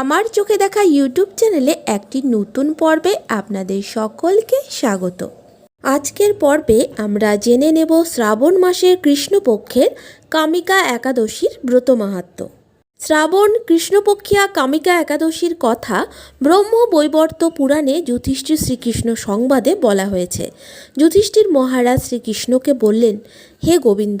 আমার চোখে দেখা ইউটিউব চ্যানেলে একটি নতুন পর্বে আপনাদের সকলকে স্বাগত। আজকের পর্বে আমরা জেনে নেব শ্রাবণ মাসের কৃষ্ণপক্ষের কামিকা একাদশীর ব্রত মাহাত্ম্য শ্রাবণ, কৃষ্ণপক্ষিয়া, কামিকা একাদশীর কথা ব্রহ্ম বৈবর্ত পুরাণে যুধিষ্ঠির শ্রীকৃষ্ণ সংবাদে বলা হয়েছে। যুধিষ্ঠির মহারাজ শ্রীকৃষ্ণকে বললেন, হে গোবিন্দ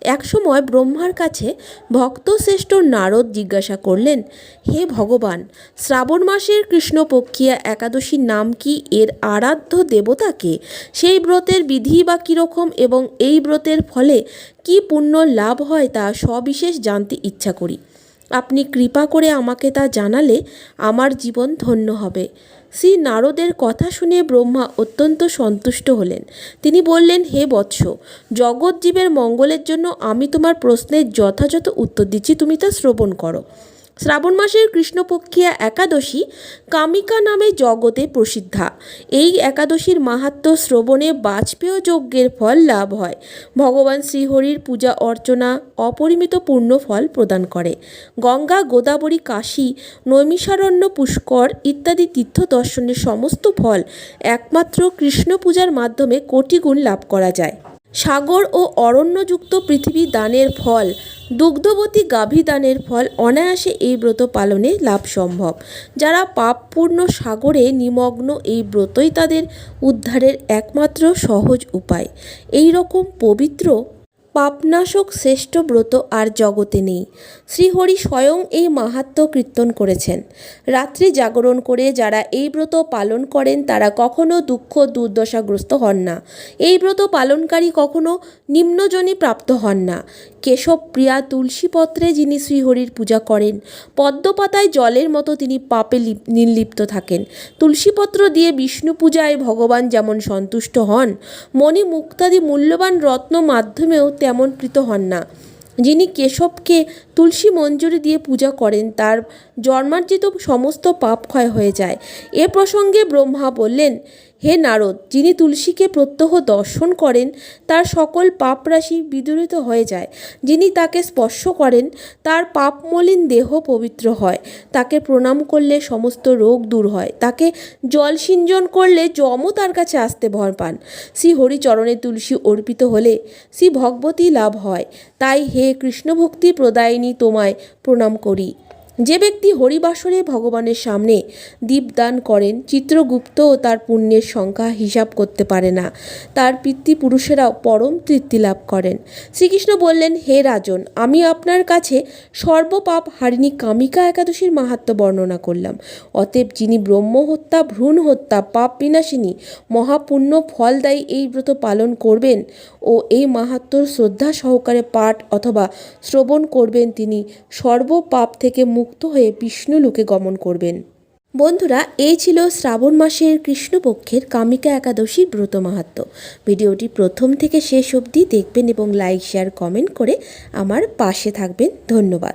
একসময় ব্রহ্মার কাছে ভক্তশ্রেষ্ঠ নারদ জিজ্ঞাসা করলেন, হে ভগবান, শ্রাবণ মাসের কৃষ্ণপক্ষিয়া একাদশীর নাম কি? এর আরাধ্য দেবতাকে সেই ব্রতের বিধি বা কীরকম এবং এই ব্রতের ফলে কি পুণ্য লাভ হয় তা সবিশেষ জানতে ইচ্ছা করি। আপনি কৃপা করে আমাকে তা জানালে আমার জীবন ধন্য হবে। শ্রী নারদের কথা শুনে ব্রহ্মা অত্যন্ত সন্তুষ্ট হলেন। তিনি বললেন, হে বৎস জগৎজীবের মঙ্গলের জন্য আমি তোমার প্রশ্নের যথাযথ উত্তর দিচ্ছি, তুমি তা শ্রবণ করো। শ্রাবণ মাসের কৃষ্ণপক্ষিয়া একাদশী কামিকা নামে জগতে প্রসিদ্ধা। এই একাদশীর মাহাত্ম্য শ্রবণে বাজপেয় যজ্ঞের ফল লাভ হয়। ভগবান শ্রীহরির পূজা অর্চনা অপরিমিত পূর্ণ ফল প্রদান করে। গঙ্গা, গোদাবরী, কাশী, নৈমিষারণ্য, পুষ্কর ইত্যাদি তীর্থ দর্শনের সমস্ত ফল একমাত্র কৃষ্ণ পূজার মাধ্যমে কোটি গুণ লাভ করা যায়। সাগর ও অরণ্যযুক্ত পৃথিবী দানের ফল, দুগ্ধবতী গাভী দানের ফল অনায়াসে এই ব্রত পালনে লাভ সম্ভব। যারা পাপপূর্ণ সাগরে নিমগ্ন এই ব্রতই তাদের উদ্ধারের একমাত্র সহজ উপায়। এই রকম পবিত্র পাপনাশক শ্রেষ্ঠ ব্রত আর জগতে নেই। শ্রীহরি স্বয়ং এই মাহাত্ম কীর্তন করেছেন। রাত্রি জাগরণ করে যারা এই ব্রত পালন করেন, তারা কখনো দুঃখ দুর্দশাগ্রস্ত হন না। এই ব্রত পালনকারী কখনো নিম্নজনী প্রাপ্ত হন না। কেশব প্রিয়া তুলসী পত্রে যিনি শ্রীহরির পূজা করেন, পদ্মপাতায় জলের মতো তিনি পাপে লিপ- নির্লিপ্ত থাকেন। তুলসীপত্র দিয়ে বিষ্ণু পূজায় ভগবান যেমন সন্তুষ্ট হন, মণি মুক্তাদি মূল্যবান রত্ন মাধ্যমেও তেমন প্রীত হন না। যিনি কেশবকে তুলসী মঞ্জুরি দিয়ে পূজা করেন, তার জন্মার্জিত সমস্ত পাপ ক্ষয় হয়ে যায়। এ প্রসঙ্গে ব্রহ্মা বললেন হে নারদ, যিনি তুলসীকে প্রত্যহ দর্শন করেন, তার সকল পাপ রাশি বিদূরিত হয়ে যায়। যিনি তাকে স্পর্শ করেন, তার পাপমলিন দেহ পবিত্র হয়। তাকে প্রণাম করলে সমস্ত রোগ দূর হয়। তাকে জল সিঞ্জন করলে যমও তার কাছে আসতে ভর পান। শ্রী হরিচরণে তুলসী অর্পিত হলে শ্রী ভগবতী লাভ হয়। তাই হে কৃষ্ণভক্তি প্রদায়িনী, তোমায় প্রণাম করি। যে ব্যক্তি হরিবাসরে ভগবানের সামনে দীপদান করেন চিত্রগুপ্তও তার পুণ্যের সংখ্যা হিসাব করতে পারে না। তার পিতৃপুরুষেরাও পরম তৃপ্তি লাভ করেন। শ্রীকৃষ্ণ বললেন, হে রাজন, আমি আপনার কাছে সর্বপাপ হারিণী কামিকা একাদশীর মাহাত্ম্য বর্ণনা করলাম। অতএব যিনি ব্রহ্ম হত্যা, ভ্রূণ হত্যা, পাপ বিনাশিনী, মহাপুণ্য ফলদায়ী এই ব্রত পালন করবেন ও এই মাহাত্ম্য শ্রদ্ধা সহকারে পাঠ অথবা শ্রবণ করবেন, তিনি সর্বপাপ থেকে মুক্ত হয়ে বিষ্ণুলোকে গমন করবেন। বন্ধুরা, এই ছিল শ্রাবণ মাসের কৃষ্ণপক্ষের কামিকা একাদশীর ব্রত মাহাত্ম ভিডিওটি প্রথম থেকে শেষ অবধি দেখবেন এবং লাইক, শেয়ার, কমেন্ট করে আমার পাশে থাকবেন। ধন্যবাদ।